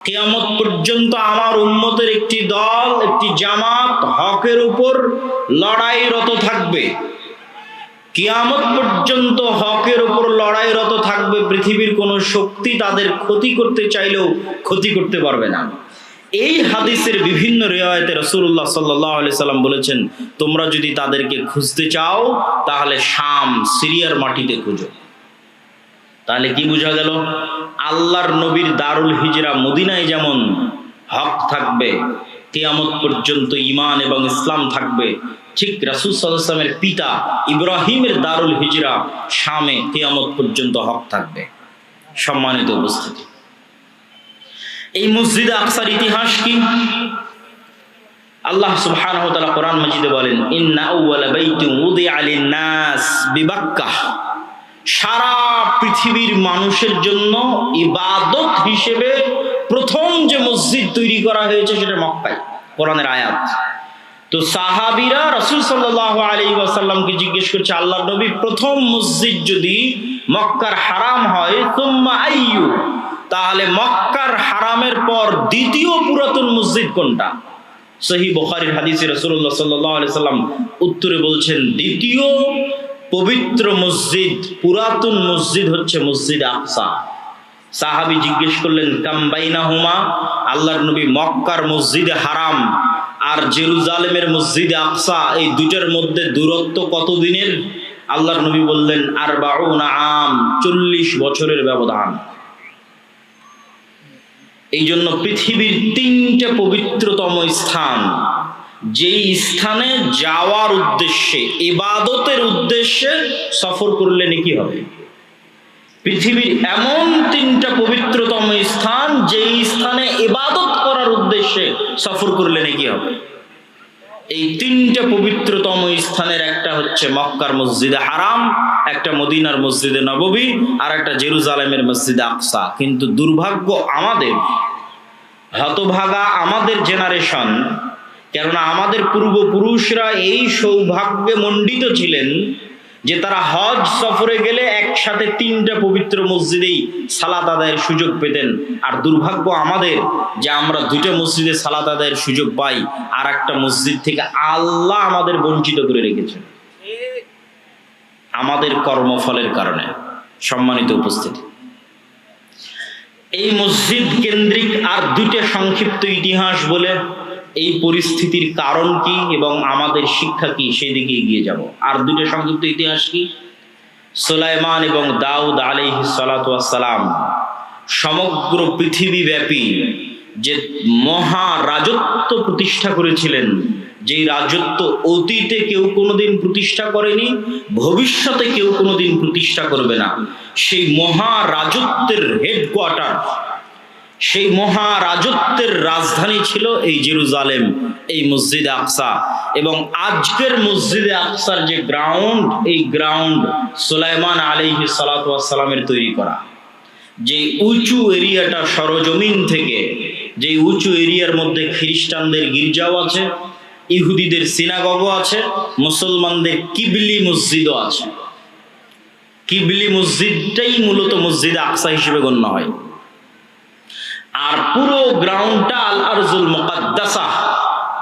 কেয়ামত পর্যন্ত আমার উম্মতের একটি দল, একটি জামাত হকের উপর লড়াইরত থাকবে। কিয়ামত পর্যন্ত হকের উপর লড়াইরত থাকবে, পৃথিবীর কোনো শক্তি তাদের ক্ষতি করতে চাইলেও ক্ষতি করতে পারবে না। এই হাদিসের বিভিন্ন রেওয়ায়তে রসুল্লাহ সাল্লাহ সাল্লাম বলেছেন, তোমরা যদি তাদেরকে খুঁজতে চাও, তাহলে শাম, সিরিয়ার মাটিতে খুঁজো। তাহলে কি বোঝা গেল? আল্লাহর নবীর দারুল হিজরা মদিনায় যেমন হক থাকবে, কেয়ামত পর্যন্ত ইমান এবং ইসলাম থাকবে, ঠিক রাসুল সাল্লামের পিতা ইব্রাহিমের দারুল হিজরা শামে কেয়ামত পর্যন্ত হক থাকবে। সম্মানিত উপস্থিতি। এই মসজিদে আকসার ইতিহাস কি? আল্লাহ সুবহানাহু ওয়া তাআলা কোরআন মাজিদে বলেন, ইন্না আউওয়ালা বাইতিন উদিআ লিন-নাস বিবাক্কাহ। সারা পৃথিবীর মানুষের জন্য ইবাদত হিসেবে প্রথম যে মসজিদ তৈরি করা হয়েছে সেটা মক্কায়, কোরআনের আয়াত। তো সাহাবিরা রসুল সাল্লাহ আলী ওয়াসাল্লামকে জিজ্ঞেস করছে আল্লাহ নবী প্রথম মসজিদ যদি মক্কার হারাম হয় তুম্মা আইয়ু? তাহলে মক্কার হারামের পর দ্বিতীয় পুরাতন মসজিদ কোনটা? সহি বখারির হাদিসে রসুল্লাহ সাল্লাহ আলি সাল্লাম উত্তরে বলছেন, দ্বিতীয় পবিত্র মসজিদ, পুরাতন মসজিদ হচ্ছে মসজিদ আকসা। সাহাবি জিজ্ঞেস করলেন কাম্বাইনা হুমা আল্লাহর নবী, মক্কার মসজিদে হারাম আর জেরুজালেমের মসজিদে আকসা, এই দুটার মধ্যে দূরত্ব কত দিনের আল্লাহর নবী বললেন আর বাউনা আম, চল্লিশ বছরের ব্যবধান। এই জন্য পৃথিবীর তিনটে পবিত্রতম স্থান যেই স্থানে যাওয়ার উদ্দেশ্যে, ইবাদতের উদ্দেশ্যে সফর করলে নাকি হবে? পৃথিবীর এমন তিনটা পবিত্রতম স্থান, যেই স্থানে ইবাদত করার উদ্দেশ্যে সফর করলে নাকি হবে? এই তিনটা পবিত্রতম স্থানের একটা হচ্ছে মক্কার মসজিদে হারাম, একটা মদিনার মসজিদে নববী, আর একটা জেরুজালেমের মসজিদে আকসা। কিন্তু দুর্ভাগ্য আমাদের, হতভাগা আমাদের জেনারেশন কেননা আমাদের পূর্বপুরুষরা এই সৌভাগ্যে মণ্ডিত ছিলেন যে তারা হজ সফরে গেলে একসাথে তিনটা পবিত্র মসজিদেই সালাত আদায়ের সুযোগ পেতেন। আর দুর্ভাগ্য আমাদের যে আমরা দুইটা মসজিদে সালাত আদায়ের সুযোগ পাই আর একটা মসজিদ থেকে আল্লাহ আমাদের বঞ্চিত করে রেখেছেন। আমাদের কর্মফলের কারণে সম্মানিত উপস্থিতি। এই মসজিদ কেন্দ্রিক আর দুইটা সংক্ষিপ্ত ইতিহাস বলে এই পরিস্থিতির কারণ কি এবং আমাদের শিক্ষা কি সেদিকে এগিয়ে যাব? আর দুটো সংযুক্ত ইতিহাস কি? সোলাইমান এবং দাউদ আলাইহি সালাম সমগ্র পৃথিবীব্যাপী যে মহা রাজত্ব প্রতিষ্ঠা করেছিলেন, যেই রাজত্ব অতীতে কেউ কোনোদিন প্রতিষ্ঠা করেনি, ভবিষ্যতে কেউ কোনোদিন প্রতিষ্ঠা করবে না, সেই মহা রাজত্বের হেডকোয়ার্টার সেই মহা রাজত্বের রাজধানী ছিল এই জেরুজালেম, এই মসজিদ আকসা। এবং আজকের মসজিদে আকসার যে গ্রাউন্ড এই গ্রাউন্ড সুলাইমান আলিহি সালাতামের তৈরি করা। যে উঁচু এরিয়াটা সরজমিন থেকে, যে উঁচু এরিয়ার মধ্যে খ্রিস্টানদের গির্জাও আছে, ইহুদিদের সিনাগগও আছে, মুসলমানদের কিবলি মসজিদও আছে। কিবলি মসজিদটাই মূলত মসজিদ আকসা হিসেবে গণ্য হয়। আর পুরো গ্রাউন্ডটা আল আরজুল মোকাদ্দাসা,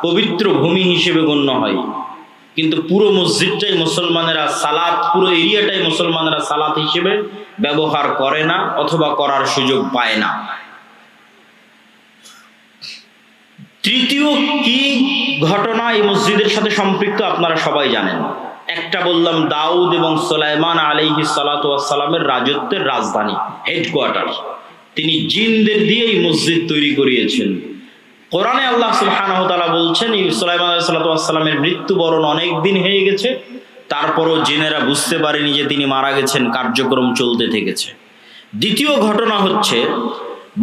পবিত্র ভূমি হিসেবে গণ্য হয়। কিন্তু পুরো মসজিদটাই মুসলমানেরা সালাত, পুরো এরিয়াটাই মুসলমানেরা সালাত হিসেবে ব্যবহার করে না অথবা করার সুযোগ পায় না। তৃতীয় কি ঘটনা এই মসজিদের সাথে সম্পৃক্ত আপনারা সবাই জানেন। একটা বললাম, দাউদ এবং সোলাইমান আলাইহি সালাতামের রাজত্বের রাজধানী হেডকোয়ার্টার তিনি জিনদের দিয়েই মসজিদ তৈরি করিয়েছেন। কোরআনে আল্লাহ সুবহানাহু তাআলা বলছেন সুলাইমান সাল্লামের মৃত্যুবরণ অনেক দিন হয়ে গেছে, তারপরও জিনেরা বুঝতে পারেনি যে তিনি মারা গেছেন, কার্যক্রম চলতে থেকেছে। দ্বিতীয় ঘটনা হচ্ছে,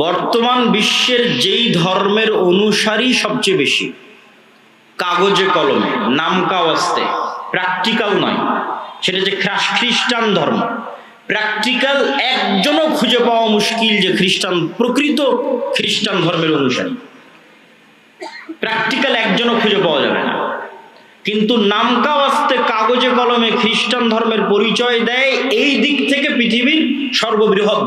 বর্তমান বিশ্বের যেই ধর্মের অনুসারী সবচেয়ে বেশি, কাগজে কলমে নামকা অস্তে প্র্যাকটিক্যাল নয়, সেটা যে খ্রিস্টান ধর্ম। প্র্যাকটিক্যাল একজনও খুঁজে পাওয়া মুশকিল যে খ্রিস্টান, প্রকৃত খ্রিস্টান ধর্মের অনুসারী। প্র্যাকটিক্যাল একজনও খুঁজে পাওয়া যাবে না। কিন্তু নামকা আস্তে কাগজে কলমে খ্রিস্টান ধর্মের পরিচয় দেয় এই দিক থেকে পৃথিবীর সর্ববৃহৎ